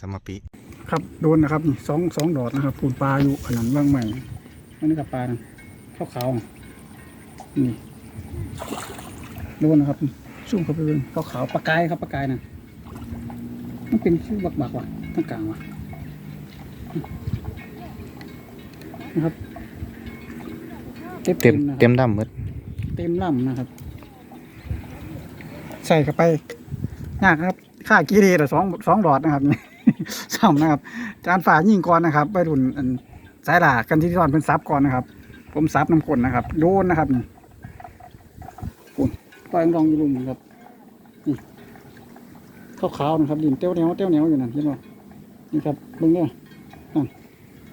สมปิครับโดนนะครับนี่สองสองดอดนะครับปูนปลาอยู่ขนาดว่างใหม่อันนี้กับปลานะขาวขาวๆนี่โดนนะครับซุ่มเข้าไปเลยขาวขาวๆปลากายครับปลากายนะมันเป็นชื่อบักบักๆว่ะทั้งกลางว่ะนะครับเต็มนะครับเต็มดำหมดเต็มลำนะครับ ใส่เข้าไปยากครับ ค่ากีเรตสองสองหลอดนะครับซ้ำนะครับจานฝ่ายิงก่อนนะครับไปรุ่นสายหลากันที่ตอนเป็นซับก่อนนะครับ ผมซับน้ำกลนนะครับโดนนะครับนี่ปุ่นปล่อยลองอยู่ลุมครับนี่ขาวๆนะครับดินเต้วเหนียวเต้วเหนียวอยู่นั่นเห็นป่นี่ครับเบิ่งเนี่ยนั่น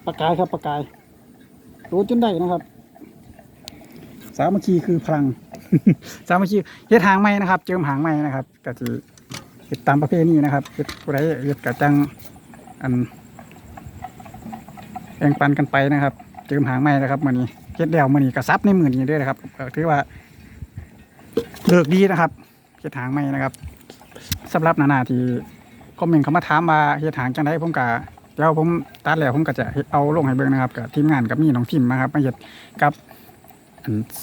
ปลากายครับปลากายโดนจนได้นะครับ สามัคคีคือพลัง สามัคคีเฮ็ดหางไม้นะครับ เจิมหางไม้นะครับก็คือ เฮ็ดตามประเพณีนะครับเฮ็ดผู้ใดเฮ็ดกะจังอันแบ่งปันกันไปนะครับเจิมหางไม้นะครับมือนี้เฮ็ดแล้วมือนี้ก็ซับในมือนี้ด้วยนะครับถือว่าเลิกดีนะครับเฮ็ดหางไม้นะครับสำหรับนานาที่คอมเมนต์เขามาถามว่าเฮ็ดหางจังไดผมก็แล้วผมตัดแล้วผมก็จะเอาลงให้เบิ่งนะครับกับทีมงานกับมีน้องทิมนะครับมาเฮ็ดกับ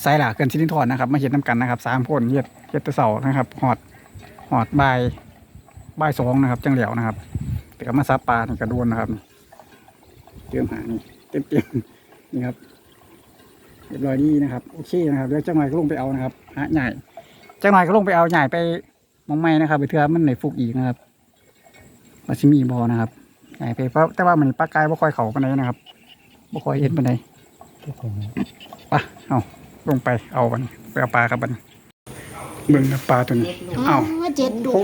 ไซหลาเกินชิลินทอนนะครับ มาเห็ดน้ำกันนะครับสามคนเห็ดเห็ดตะเสานะครับหอดหอดบาย บายสองนะครับ จังเหลียวนะครับแต่ก็มาซับปลานี่กระโดนนะครับเตรียมหานี่เต็มเต็มนี่ครับเรียบร้อยดีนะครับโอเคนะครับเดี๋ยวจังหน่อยก็ลงไปเอานะครับหาใหญ่จังหน่อยก็ลงไปเอาใหญ่ไปมองไม้นะครับ ไปเทือมันในฟุกอีกนะครับมาชิมีบอนะครับใหญ่ไปเพราะแต่ว่ามันปลากายบ่ค่อยเขาปานใดนะครับบ่ค่อยเห็นปานใดปะเอาลงไปเอาบันไปเอาปลาครับบันเบิ่งปลาตัวนี้เอาเจ็ดดุ